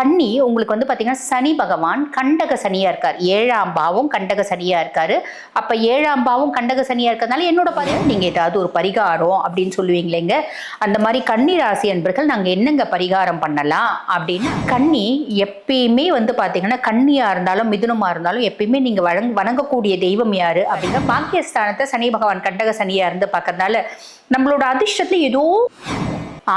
கன்னி உங்களுக்கு வந்து பார்த்தீங்கன்னா சனி பகவான் கண்டக சனியாக இருக்கார். ஏழாம் பாவம் கண்டக சனியாக இருக்கார். அப்போ ஏழாம் பாவம் கண்டக சனியாக இருக்கிறதுனால என்னோட பதிவு நீங்கள் ஏதாவது ஒரு பரிகாரம் அப்படின்னு சொல்லுவீங்களேங்க. அந்த மாதிரி கன்னி ராசி என்பர்கள் நாங்கள் என்னங்க பரிகாரம் பண்ணலாம் அப்படின்னு கன்னி எப்பயுமே வந்து பார்த்தீங்கன்னா கன்னியாக இருந்தாலும் மிதுனமாக இருந்தாலும் எப்பயுமே நீங்கள் வழங்க வணங்கக்கூடிய தெய்வம் யார் அப்படின்னா பாக்கியஸ்தானத்தை சனி பகவான் கண்டக சனியாக இருந்து பார்க்கறதுனால நம்மளோட அதிர்ஷ்டத்தில் ஏதோ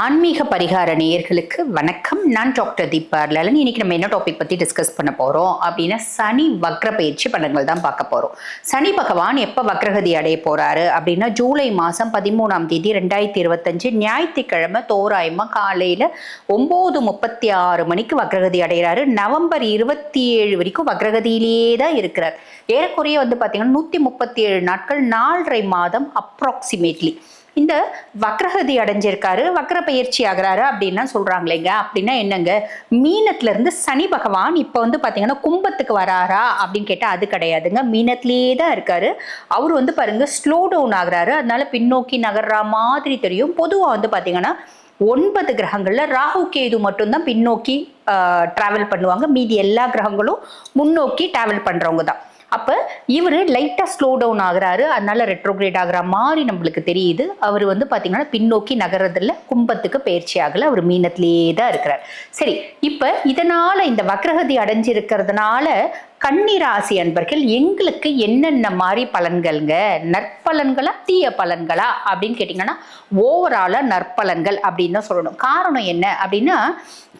ஆன்மீக பரிகார நேயர்களுக்கு வணக்கம். நான் டாக்டர் தீபா லலன். இன்னைக்கு நம்ம என்ன டாபிக் பத்தி டிஸ்கஸ் பண்ண போறோம் அப்படின்னா சனி வக்ர பயிற்சி பலன்கள் தான் பார்க்க போறோம். சனி பகவான் எப்ப வக்ரகதி அடைய போறாரு அப்படின்னா ஜூலை மாசம் பதிமூணாம் தேதி ரெண்டாயிரத்தி இருபத்தஞ்சு ஞாயிற்றுக்கிழமை தோராயமா காலையில ஒன்பது முப்பத்தி ஆறு மணிக்கு வக்ரகதி அடைகிறாரு. நவம்பர் இருபத்தி ஏழு வரைக்கும் வக்ரகதியிலேயே தான் இருக்கிறார். ஏறக்குறைய வந்து பாத்தீங்கன்னா நூத்தி முப்பத்தி ஏழு நாட்கள் நாலரை மாதம் அப்ராக்சிமேட்லி இந்த வக்ரகதி அடைஞ்சிருக்காரு வக்ர பயிற்சி ஆகிறாரு அப்படின்னா சொல்றாங்களேங்க அப்படின்னா என்னங்க? மீனத்துல இருந்து சனி பகவான் இப்போ வந்து பாத்தீங்கன்னா கும்பத்துக்கு வராரா அப்படின்னு கேட்டா அது கிடையாதுங்க. மீனத்திலேயே தான் இருக்காரு. அவர் வந்து பாருங்க ஸ்லோ டவுன் ஆகுறாரு. அதனால பின்னோக்கி நகர்ற மாதிரி தெரியும். பொதுவா வந்து பாத்தீங்கன்னா ஒன்பது கிரகங்கள்ல ராகு கேது மட்டும்தான் பின்னோக்கி டிராவல் பண்ணுவாங்க. மீதி எல்லா கிரகங்களும் முன்னோக்கி டிராவல் பண்றவங்க தான். அப்போ இவர் லைட்டாக ஸ்லோ டவுன் ஆகுறாரு. அதனால ரெட்ரோகிரேட் ஆகுற மாதிரி நம்மளுக்கு தெரியுது. அவர் வந்து பார்த்தீங்கன்னா பின்னோக்கி நகர்றதில்ல கும்பத்துக்கு பயிற்சி ஆகல. அவர் மீனத்திலேயே தான் இருக்கிறார். சரி இப்போ இதனால இந்த வக்ரகதி அடைஞ்சிருக்கிறதுனால கன்னிராசி அன்பர்கள் எங்களுக்கு என்னென்ன மாதிரி பலன்கள்ங்க? நற்பலன்களா தீய பலன்களா? அப்படின்னு கேட்டிங்கன்னா ஓவராலாக நற்பலன்கள் அப்படின்னு தான் சொல்லணும். காரணம் என்ன அப்படின்னா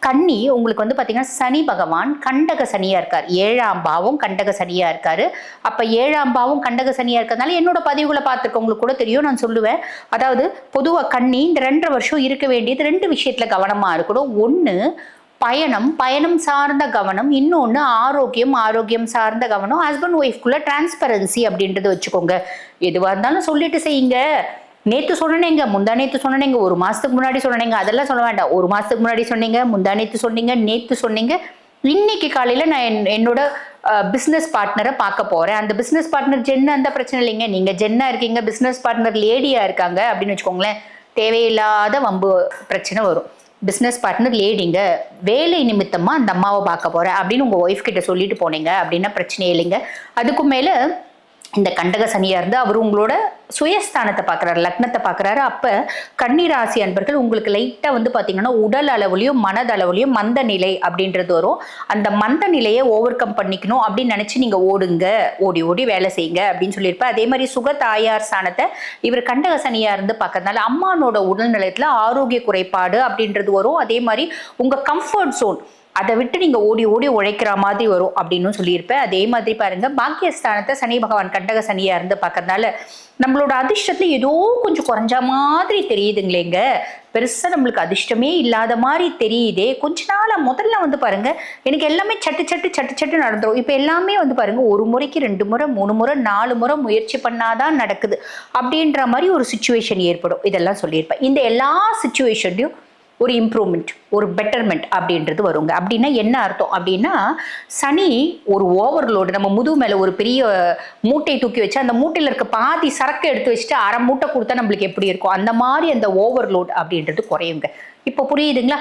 கன்னி உங்களுக்கு வந்து பார்த்திங்கன்னா சனி பகவான் கண்டக சனியாக இருக்கார். ஏழாம் பாவம் கண்டக சனியாக இருக்கார். அப்போ ஏழாம் பாவம் கண்டக சனியாக இருக்கிறதுனால என்னோட பதிவுகளை பார்த்துருக்கவங்களுக்கு கூட தெரியும் நான் சொல்லுவேன். அதாவது பொதுவாக கன்னி இந்த ரெண்டரை வருஷம் இருக்க வேண்டியது ரெண்டு விஷயத்தில் கவனமாக இருக்கணும். ஒன்று பயணம் பயணம் சார்ந்த கவனம் இன்னொன்று ஆரோக்கியம் ஆரோக்கியம் சார்ந்த கவனம் ஹஸ்பண்ட் ஒய்ஃப்குள்ள டிரான்ஸ்பரன்சி அப்படின்றத வச்சுக்கோங்க. எதுவாக இருந்தாலும் சொல்லிட்டு செய்யுங்க. நேற்று சொன்னேங்க முந்தா நேற்று சொன்னேங்க ஒரு மாதத்துக்கு முன்னாடி சொன்னேங்க அதெல்லாம் சொல்ல வேண்டாம். ஒரு மாதத்துக்கு முன்னாடி சொன்னீங்க முந்தா நேற்று சொன்னீங்க நேற்று சொன்னீங்க. இன்னைக்கு காலையில் நான் என் என்னோட பிஸ்னஸ் பார்ட்னரை பார்க்க போகிறேன் அந்த பிஸ்னஸ் பார்ட்னர் ஜென்னா அந்த பிரச்சனை இல்லைங்க. நீங்கள் ஜென்னா இருக்கீங்க பிஸ்னஸ் பார்ட்னர் லேடியாக இருக்காங்க அப்படின்னு வச்சுக்கோங்களேன். தேவையில்லாத வம்பு பிரச்சனை வரும். பிஸ்னஸ் பார்ட்னர் லேடிங்க வேலை நிமித்தமாக அந்த அம்மாவை பார்க்க போகிறேன் அப்படின்னு உங்கள் ஒய்ஃப் கிட்ட சொல்லிட்டு போனீங்க அப்படின்னா பிரச்சனையே இல்லைங்க. அதுக்கும் மேலே இந்த கண்டக சனியாக இருந்து அவர் உங்களோட சுயஸ்தானத்தை பார்க்குறாரு லக்னத்தை பார்க்குறாரு. அப்போ கன்னிராசி அன்பர்கள் உங்களுக்கு லைட்டாக வந்து பார்த்தீங்கன்னா உடல் அளவுலையும் மனதளவுலையும் மந்த நிலை அப்படின்றது வரும். அந்த மந்த நிலையை ஓவர் கம் பண்ணிக்கணும் அப்படின்னு நினச்சி நீங்கள் ஓடுங்க ஓடி ஓடி வேலை செய்யுங்க அப்படின்னு சொல்லியிருப்பேன் அதே மாதிரி சுக தாயார் ஸ்தானத்தை இவர் கண்டக சனியாக இருந்து பார்க்கறதுனால அம்மானோட உடல்நிலையத்தில் ஆரோக்கிய குறைபாடு அப்படின்றது வரும். அதே மாதிரி உங்கள் கம்ஃபர்ட் ஜோன் அதை விட்டு நீங்க ஓடி ஓடி உழைக்கிற மாதிரி வரும் அப்படின்னு சொல்லியிருப்பேன். அதே மாதிரி பாருங்க பாக்கியஸ்தானத்தை சனி பகவான் கண்டக சனியா இருந்து பார்க்கறதுனால நம்மளோட அதிர்ஷ்டத்துல ஏதோ கொஞ்சம் குறைஞ்ச மாதிரி தெரியுதுங்களேங்க பெருசா நம்மளுக்கு அதிர்ஷ்டமே இல்லாத மாதிரி தெரியுதே. கொஞ்ச நாளாக முதல்ல வந்து பாருங்க எனக்கு எல்லாமே சட்டு சட்டு சட்டு சட்டு நடந்துடும் இப்போ எல்லாமே வந்து பாருங்க ஒரு முறைக்கு ரெண்டு முறை மூணு முறை நாலு முறை முயற்சி பண்ணாதான் நடக்குது. அப்படின்ற மாதிரி ஒரு சுச்சுவேஷன் ஏற்படும். இதெல்லாம் சொல்லியிருப்பேன். இந்த எல்லா சுச்சுவேஷன்லையும் ஒரு இம்ப்ரூவ்மெண்ட் ஒரு பெட்டர்மெண்ட் அப்படின்றது வருங்க. அப்படின்னா என்ன அர்த்தம்? அப்படின்னா சனி ஒரு ஓவர்லோடு நம்ம முதுகு மேலே ஒரு பெரிய மூட்டையை தூக்கி வச்சு அந்த மூட்டையில் இருக்க பாதி சரக்கு எடுத்து வச்சுட்டு அரை மூட்டை கொடுத்தா நம்மளுக்கு எப்படி இருக்கும்? அந்த மாதிரி அந்த ஓவர்லோட் அப்படின்றது குறையுங்க. இப்போ புரியுதுங்களா?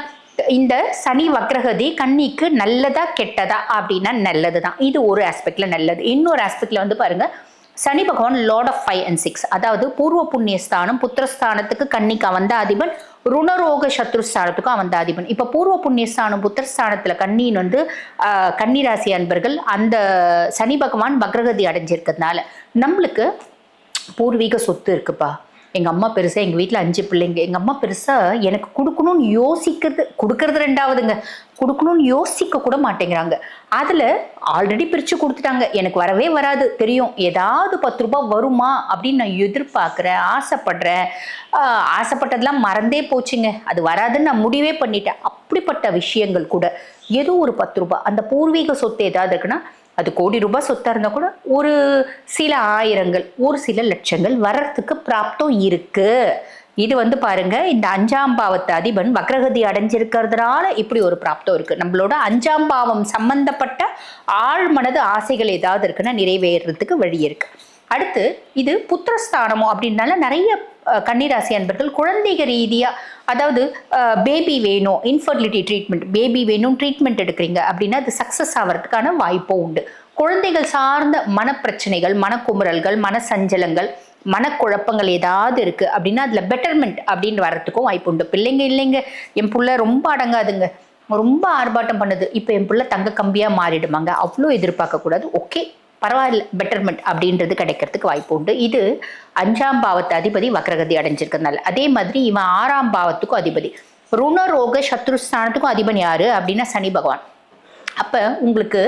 இந்த சனி வக்ரகதி கண்ணிக்கு நல்லதா கெட்டதா அப்படின்னா நல்லது தான் இது ஒரு ஆஸ்பெக்டில் நல்லது. இன்னொரு ஆஸ்பெக்டில் வந்து பாருங்கள் Shani Bhagavan lord of five and six அதாவது பூர்வ புண்ணியஸ்தானம் புத்திரஸ்தானத்துக்கு கன்னிக்கு அவந்த அதிபன் ருணரோக சத்ருஸ்தானத்துக்கும் அவந்த அதிபன் இப்போ பூர்வ புண்ணியஸ்தானம் புத்திரஸ்தானத்தில் கன்னின்னு வந்து கன்னிராசி அன்பர்கள் அந்த சனி பகவான் பக்ரகதி அடைஞ்சிருக்கிறதுனால நம்மளுக்கு பூர்வீக சொத்து இருக்குப்பா. எங்கள் அம்மா பெருசாக எங்கள் வீட்டில் அஞ்சு பிள்ளைங்க. எங்கள் அம்மா பெருசாக எனக்கு கொடுக்கணும்னு யோசிக்கிறது கொடுக்கறது ரெண்டாவதுங்க. கொடுக்கணும்னு யோசிக்க கூட மாட்டேங்கிறாங்க. அதில் ஆல்ரெடி பிரித்து கொடுத்துட்டாங்க. எனக்கு வரவே வராது. தெரியும். ஏதாவது பத்து ரூபாய் வருமா அப்படின்னு நான் எதிர்பார்க்குறேன் ஆசைப்படுறேன். ஆசைப்பட்டதெல்லாம் மறந்தே போச்சுங்க. அது வராதுன்னு நான் முடிவே பண்ணிட்டேன். அப்படிப்பட்ட விஷயங்கள் கூட. ஏதோ ஒரு பத்து ரூபாய். அந்த பூர்வீக சொத்து ஏதாவது இருக்குன்னா அது கோடி ரூபாய் சொத்தாக இருந்தால் கூட ஒரு சில ஆயிரங்கள் ஒரு சில லட்சங்கள் வர்றதுக்கு பிராப்தம் இருக்கு. இது வந்து பாருங்க இந்த அஞ்சாம் பாவத்து அதிபன் வக்ரகதி அடைஞ்சிருக்கிறதுனால இப்படி ஒரு பிராப்தம் இருக்கு. நம்மளோட அஞ்சாம் பாவம் சம்பந்தப்பட்ட ஆழ்மனது ஆசைகள் ஏதாவது இருக்குன்னா நிறைவேறதுக்கு வழி இருக்கு. அடுத்து இது புத்திரஸ்தானமோ அப்படின்னால நிறைய கன்னிராசி அன்பர்கள் குழந்தைக ரீதியாக அதாவது பேபி வேணும் இன்ஃபர்டிலிட்டி ட்ரீட்மெண்ட் பேபி வேணும் ட்ரீட்மெண்ட் எடுக்கிறீங்க அப்படின்னா அது சக்ஸஸ் ஆகிறதுக்கான வாய்ப்பும் உண்டு. குழந்தைகள் சார்ந்த மனப்பிரச்சனைகள் மனக்குமுறல்கள் மனசஞ்சலங்கள் மனக்குழப்பங்கள் ஏதாவது இருக்குது அப்படின்னா அதில் பெட்டர்மெண்ட் அப்படின்னு வர்றதுக்கும் வாய்ப்பு உண்டு. பிள்ளைங்க இல்லைங்க என் பிள்ளை ரொம்ப அடங்காதுங்க. ரொம்ப ஆர்ப்பாட்டம் பண்ணுது. இப்போ என் பிள்ளை தங்க கம்பியாக மாறிடுமாங்க. அவ்வளோ எதிர்பார்க்கக்கூடாது. ஓகே பரவாயில்ல பெட்டர்மெண்ட் அப்படின்றது கிடைக்கிறதுக்கு வாய்ப்பு உண்டு. இது அஞ்சாம் பாவத்து அதிபதி வக்ரகதி அடைஞ்சிருக்கிறதுனால. அதே மாதிரி இவன் ஆறாம் பாவத்துக்கும் அதிபதி. ருணரோக சத்ருஸ்தானத்துக்கும் அதிபன் யாரு? அப்படின்னா சனி பகவான். அப்போ உங்களுக்கு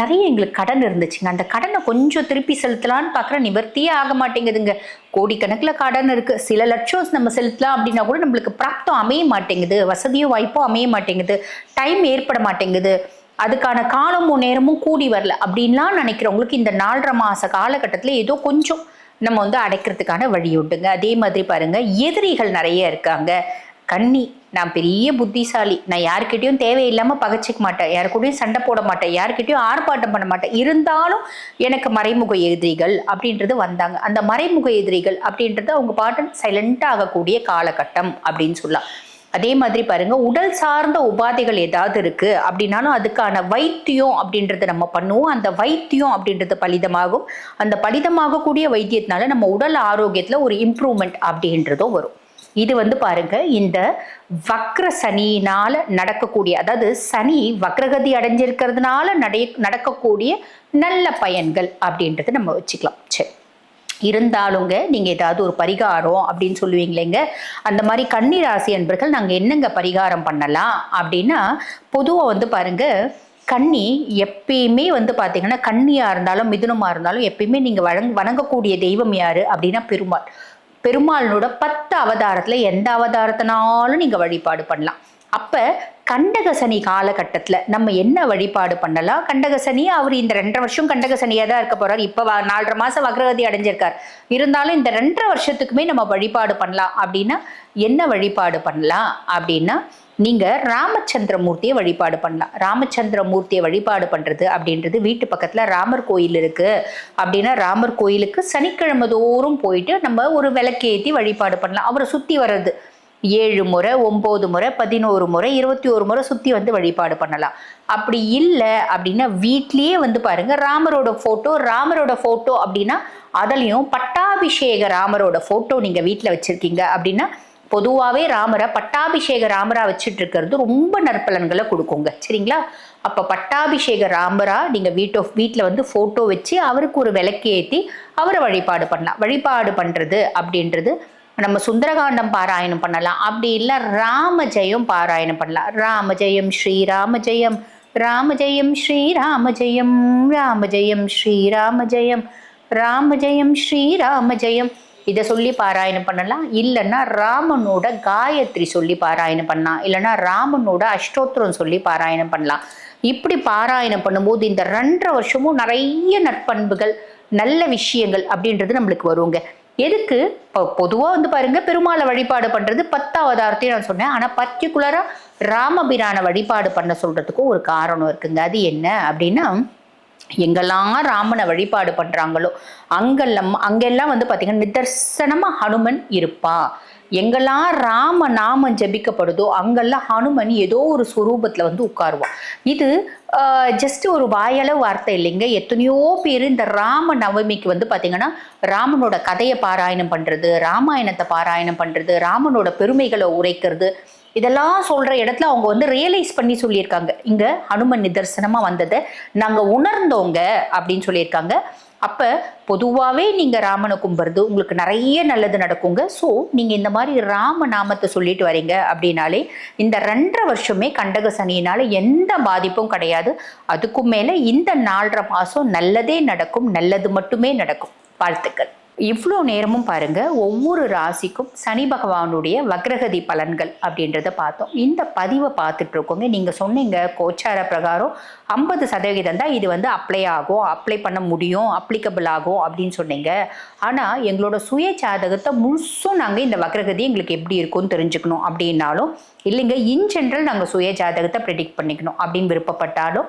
நிறைய எங்களுக்கு கடன் இருந்துச்சுங்க. அந்த கடனை கொஞ்சம் திருப்பி செலுத்தலான்னு பார்க்குற நிவர்த்தியே ஆக மாட்டேங்குதுங்க. கோடிக்கணக்கில் கடன் இருக்குது சில லட்சம் நம்ம செலுத்தலாம் அப்படின்னா கூட நம்மளுக்கு பிராப்தம் அமைய மாட்டேங்குது. வசதியும் வாய்ப்பும் அமைய மாட்டேங்குது. டைம் ஏற்பட மாட்டேங்குது. அதுக்கான காலமும் நேரமும் கூடி வரல அப்படின்லாம் நினைக்கிறவங்களுக்கு இந்த நாலரை மாத காலகட்டத்தில் ஏதோ கொஞ்சம் நம்ம வந்து அடைக்கிறதுக்கான வழி உண்டுங்க. அதே மாதிரி பாருங்க எதிரிகள் நிறைய இருக்காங்க. கன்னி நான் பெரிய புத்திசாலி. நான் யாருக்கிட்டையும் தேவையில்லாமல் பகைச்சிக்க மாட்டேன். யாருக்கூடையும் சண்டை போட மாட்டேன். யாருக்கிட்டையும் ஆர்ப்பாட்டம் பண்ண மாட்டேன். இருந்தாலும் எனக்கு மறைமுக எதிரிகள் அப்படின்றது வந்தாங்க. அந்த மறைமுக எதிரிகள் அப்படின்றது அவங்க பாட்டு சைலண்ட் ஆகக்கூடிய காலகட்டம் அப்படின்னு சொல்லலாம். அதே மாதிரி பாருங்க உடல் சார்ந்த உபாதைகள் ஏதாவது இருக்கு அப்படின்னாலும் அதுக்கான வைத்தியம் அப்படின்றத நம்ம பண்ணுவோம். அந்த வைத்தியம் அப்படின்றது பலிதமாகும். அந்த பலிதமாகக்கூடிய வைத்தியத்தினால நம்ம உடல் ஆரோக்கியத்துல ஒரு இம்ப்ரூவ்மெண்ட் அப்படின்றதும் வரும். இது வந்து பாருங்க இந்த வக்ர சனியினால நடக்கக்கூடிய அதாவது சனி வக்ரகதி அடைஞ்சிருக்கிறதுனால நடை நடக்கக்கூடிய நல்ல பயன்கள் அப்படின்றத நம்ம வச்சுக்கலாம். சரி. இருந்தாலுங்க நீங்க ஏதாவது ஒரு பரிகாரம் அப்படின்னு சொல்லுவீங்களேங்க. அந்த மாதிரி கன்னி ராசி அன்பர்கள் நாங்க என்னங்க பரிகாரம் பண்ணலாம்? அப்படின்னா பொதுவா வந்து பாருங்க கன்னி எப்பயுமே வந்து பார்த்தீங்கன்னா கன்னியா இருந்தாலும் மிதுனமா இருந்தாலும் எப்பயுமே நீங்க வழங் வணங்கக்கூடிய தெய்வம் யாரு? அப்படின்னா பெருமாள். பெருமாளோட பத்து அவதாரத்துல எந்த அவதாரத்தினாலும் நீங்க வழிபாடு பண்ணலாம். அப்ப கண்டகசனி காலகட்டத்தில் நம்ம என்ன வழிபாடு பண்ணலாம்? கண்டகசனி அவர் இந்த ரெண்டரை வருஷம் கண்டகசனியாக தான் இருக்க போறார். இப்போ நாலரை மாதம் வக்ரகதி அடைஞ்சிருக்கார். இருந்தாலும் இந்த ரெண்டரை வருஷத்துக்குமே நம்ம வழிபாடு பண்ணலாம். அப்படின்னா என்ன வழிபாடு பண்ணலாம்? அப்படின்னா நீங்க ராமச்சந்திரமூர்த்தியை வழிபாடு பண்ணலாம். ராமச்சந்திரமூர்த்தியை வழிபாடு பண்றது அப்படின்றது வீட்டு பக்கத்துல ராமர் கோயில் இருக்கு. அப்படின்னா ராமர் கோயிலுக்கு சனிக்கிழமை தோறும் போயிட்டு நம்ம ஒரு விளக்கேத்தி வழிபாடு பண்ணலாம். அவரை சுத்தி வர்றது. ஏழு முறை ஒம்பது முறை பதினோரு முறை இருபத்தி ஒரு முறை சுற்றி வந்து வழிபாடு பண்ணலாம். அப்படி இல்லை அப்படின்னா வீட்லேயே வந்து பாருங்க ராமரோட ஃபோட்டோ ராமரோட ஃபோட்டோ அப்படின்னா அதுலேயும் பட்டாபிஷேக ராமரோட ஃபோட்டோ நீங்கள் வீட்டில் வச்சுருக்கீங்க அப்படின்னா பொதுவாகவே ராமரை பட்டாபிஷேக ராமரா வச்சுட்டு இருக்கிறது ரொம்ப நற்பலன்களை கொடுக்குங்க. சரிங்களா? அப்போ பட்டாபிஷேக ராமரா நீங்கள் வீட்டோ வீட்டில் வந்து ஃபோட்டோ வச்சு அவருக்கு ஒரு விளக்கு ஏற்றி அவரை வழிபாடு பண்ணலாம். வழிபாடு பண்ணுறது அப்படின்றது நம்ம சுந்தரகாண்டம் பாராயணம் பண்ணலாம். அப்படி இல்லை ராம ஜெயம் பாராயணம் பண்ணலாம். ராம ஜெயம் ஸ்ரீராம ஜெயம் ராம ஜெயம் ஸ்ரீராம ஜெயம் ராம ஜெயம் ஸ்ரீராம ஜெயம் ராம ஜெயம் ஸ்ரீராம ஜெயம் இதை சொல்லி பாராயணம் பண்ணலாம். இல்லைன்னா ராமனோட காயத்ரி சொல்லி பாராயணம் பண்ணலாம். இல்லைன்னா ராமனோட அஷ்டோத்திரம் சொல்லி பாராயணம் பண்ணலாம். இப்படி பாராயணம் பண்ணும்போது இந்த ரெண்டரை வருஷமும் நிறைய நட்பண்புகள் நல்ல விஷயங்கள் அப்படின்றது நம்மளுக்கு வருங்க. எதுக்கு? இப்போ பொதுவாக வந்து பாருங்க பெருமாளை வழிபாடு பண்ணுறது பத்தாவதாரத்தையும் நான் சொன்னேன். ஆனால் பர்டிகுலராக ராமபிரான வழிபாடு பண்ண சொல்கிறதுக்கும் ஒரு காரணம் இருக்குங்க. அது என்ன அப்படின்னா எங்கெல்லாம் ராமனை வழிபாடு பண்றாங்களோ அங்கெல்லாம் அங்கெல்லாம் வந்து பார்த்தீங்கன்னா நிதர்சனமா ஹனுமன் இருப்பா. எங்கெல்லாம் ராம நாமம் ஜபிக்கப்படுதோ அங்கெல்லாம் ஹனுமன் ஏதோ ஒரு சுரூபத்தில் வந்து உட்காருவான். இது ஜஸ்ட் ஒரு வாயளவு வார்த்தை இல்லைங்க. எத்தனையோ பேர் இந்த ராம நவமிக்கு வந்து பார்த்தீங்கன்னா ராமனோட கதையை பாராயணம் பண்ணுறது ராமாயணத்தை பாராயணம் பண்ணுறது ராமனோட பெருமைகளை உரைக்கிறது. இதெல்லாம் சொல்கிற இடத்துல அவங்க வந்து ரியலைஸ் பண்ணி சொல்லியிருக்காங்க. இங்கே ஹனுமன் நிதர்சனமாக வந்ததை நாங்கள் உணர்ந்தோங்க அப்படின்னு சொல்லியிருக்காங்க. அப்போ பொதுவாகவே நீங்கள் ராமனை கும்புறது உங்களுக்கு நிறைய நல்லது நடக்குங்க. ஸோ நீங்கள் இந்த மாதிரி ராம நாமத்தை சொல்லிட்டு வரீங்க அப்படின்னாலே இந்த ரெண்டரை வருஷமே கண்டக சனியினால் எந்த பாதிப்பும் கிடையாது. அதுக்கும் மேலே இந்த நாலரை மாதம் நல்லதே நடக்கும் நல்லது மட்டுமே நடக்கும். வாழ்த்துக்கள். இவ்வளோ நேரமும் பாருங்க ஒவ்வொரு ராசிக்கும் சனி பகவானுடைய வக்ரகதி பலன்கள் அப்படின்றத பார்த்தோம். இந்த பதிவை பார்த்துட்டு இருக்கோங்க. நீங்க சொன்னீங்க கோச்சார பிரகாரம் ஐம்பது சதவிகிதம் தான் இது வந்து அப்ளை ஆகும் அப்ளை பண்ண முடியும் அப்ளிகபிள் ஆகும் அப்படின்னு சொன்னீங்க. ஆனால் எங்களோட சுய ஜாதகத்தை முழுசும் நாங்கள் இந்த வக்ரகதி எங்களுக்கு எப்படி இருக்கும்னு தெரிஞ்சுக்கணும் அப்படின்னாலும் இல்லைங்க இன் ஜென்ரல் நாங்கள் சுய ஜாதகத்தை ப்ரெடிக்ட் பண்ணிக்கணும் அப்படின்னு விருப்பப்பட்டாலும்